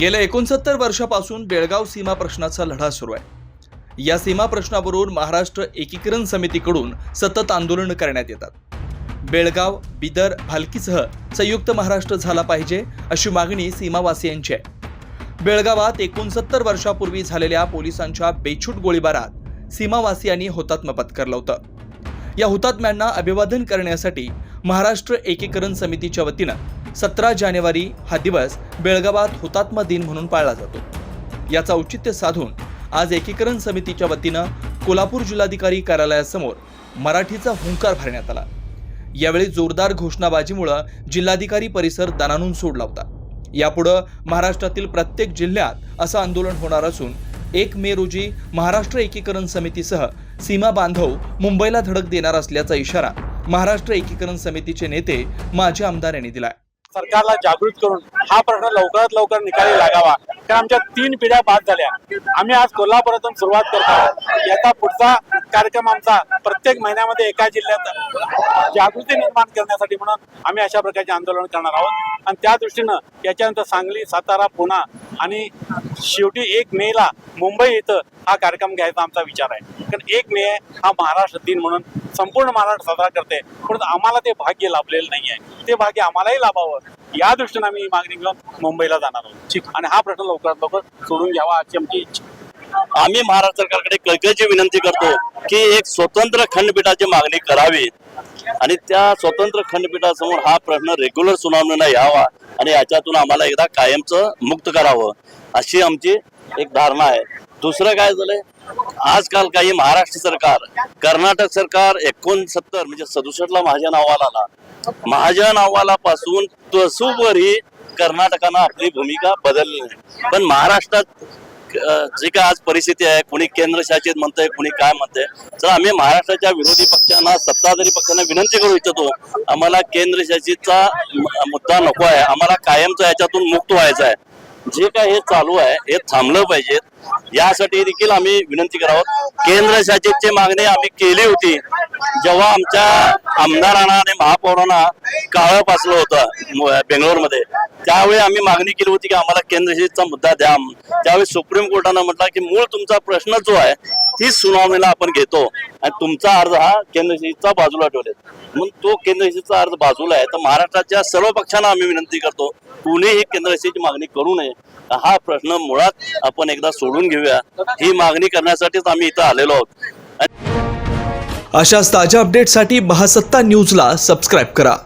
गेल्या एकोणसत्तर वर्षापासून बेळगाव सीमा प्रश्नाचा लढा सुरू आहे. या सीमा प्रश्नावरून महाराष्ट्र एकीकरण समितीकडून सतत आंदोलन करण्यात येतात. बेळगाव बिदर भालकीसह संयुक्त महाराष्ट्र झाला पाहिजे अशी मागणी सीमावासियांची आहे. बेळगावात एकोणसत्तर वर्षापूर्वी झालेल्या पोलिसांच्या बेछूट गोळीबारात सीमावासियांनी हुतात्म पत्करलं होतं. या हुतात्म्यांना अभिवादन करण्यासाठी महाराष्ट्र एकीकरण समितीच्या वतीनं सतरा जानेवारी हा दिवस बेळगावात हुतात्मा दिन म्हणून पाळला जातो. याचं औचित्य साधून आज एकीकरण समितीच्या वतीनं कोल्हापूर जिल्हाधिकारी कार्यालयासमोर मराठीचा हुंकार भरण्यात आला. यावेळी जोरदार घोषणाबाजीमुळं जिल्हाधिकारी परिसर दणानून सोडला होता. यापुढं महाराष्ट्रातील प्रत्येक जिल्ह्यात असं आंदोलन होणार असून एक मे रोजी महाराष्ट्र एकीकरण समितीसह सीमा बांधव मुंबईला धडक देणार असल्याचा इशारा महाराष्ट्र एकीकरण समितीचे नेते माजी आमदार यांनी दिलाय. सरकारला जागृत करून हा प्रश्न लवकरात लवकर निकाली लागावा. कारण आमच्या तीन पिढ्या बाद झाल्या. आम्ही आज कोल्हापुरातून सुरुवात करतो याचा पुढचा कार्यक्रम आमचा प्रत्येक महिन्यामध्ये एका जिल्ह्यात जागृती निर्माण करण्यासाठी म्हणून आम्ही अशा प्रकारचे आंदोलन करणार आहोत. आणि त्या दृष्टीनं याच्यानंतर सांगली सातारा पुणा आणि शेवटी एक मे ला मुंबई इथं हा कार्यक्रम घ्यायचा आमचा विचार आहे. कारण एक मे हा महाराष्ट्र दिन म्हणून संपूर्ण महाराष्ट्र साजरा करते. परंतु आम्हाला ते भाग्य लाभलेलं नाही आहे ते भाग्य आम्हालाही लाभावं. या दृष्टीनं आम्ही मागणी घेऊन मुंबईला जाणार आहोत. आणि हा प्रश्न लवकरात लवकर सोडून घ्यावा अशी आमची इच्छा. आम्ही महाराष्ट्र सरकारकडे कळकळीची विनंती करतो की एक स्वतंत्र खंडपीठाची मागणी करावी. आणि त्या स्वतंत्र खंडपीठासमोर हा प्रश्न रेग्युलर सुनावणीला यावा. आणि याच्यातून आम्हाला एकदा कायमचं मुक्त करावं अशी आमची एक धारणा आहे. दुसरं काय झालंय? आजकाल काही महाराष्ट्र सरकार कर्नाटक सरकार एकोणसत्तर म्हणजे सदुसष्ट ला महाजन अहवाल आला. महाजन अहवालापासून तसूवर ही कर्नाटकानं आपली भूमिका बदलली नाही. पण महाराष्ट्रात जी काय आज परिस्थिती आहे कोणी केंद्रशासित म्हणतंय कोणी काय म्हणतंय तर आम्ही महाराष्ट्राच्या विरोधी पक्षांना सत्ताधारी पक्षांना विनंती करू इच्छितो आम्हाला केंद्रशासितचा मुद्दा नको आहे आम्हाला कायमचा याच्यातून मुक्त व्हायचा आहे. जे काय हे चालू आहे हे थांबलं पाहिजे. यासाठी देखील आम्ही विनंती करावं. केंद्रशासितची मागणी आम्ही केली होती. जेव्हा आमच्या आमदारांना आणि महापौरांना काळं पासलं होतं बेंगलोरमध्ये. त्यावेळी आम्ही मागणी केली होती की आम्हाला केंद्रशासितचा मुद्दा द्या. त्यावेळी सुप्रीम कोर्टानं म्हटलं की मूळ तुमचा प्रश्न जो आहे ती सुनावणीला आपण घेतो. आणि तुमचा अर्ज हा केंद्रशासितचा बाजूला ठेवलेत. म्हणून तो केंद्रशासितचा अर्ज बाजूला आहे. तर महाराष्ट्राच्या सर्व पक्षांना आम्ही विनंती करतो कुणीही केंद्रशासितची मागणी करू नये. हा प्रश्न मुळात आपण एकदा सोडून घेऊया. ही मागणी करण्यासाठीच आम्ही इथं आलेलो आहोत. अशाच ताज्या अपडेटसाठी बहासत्ता न्यूजला सबस्क्राईब करा.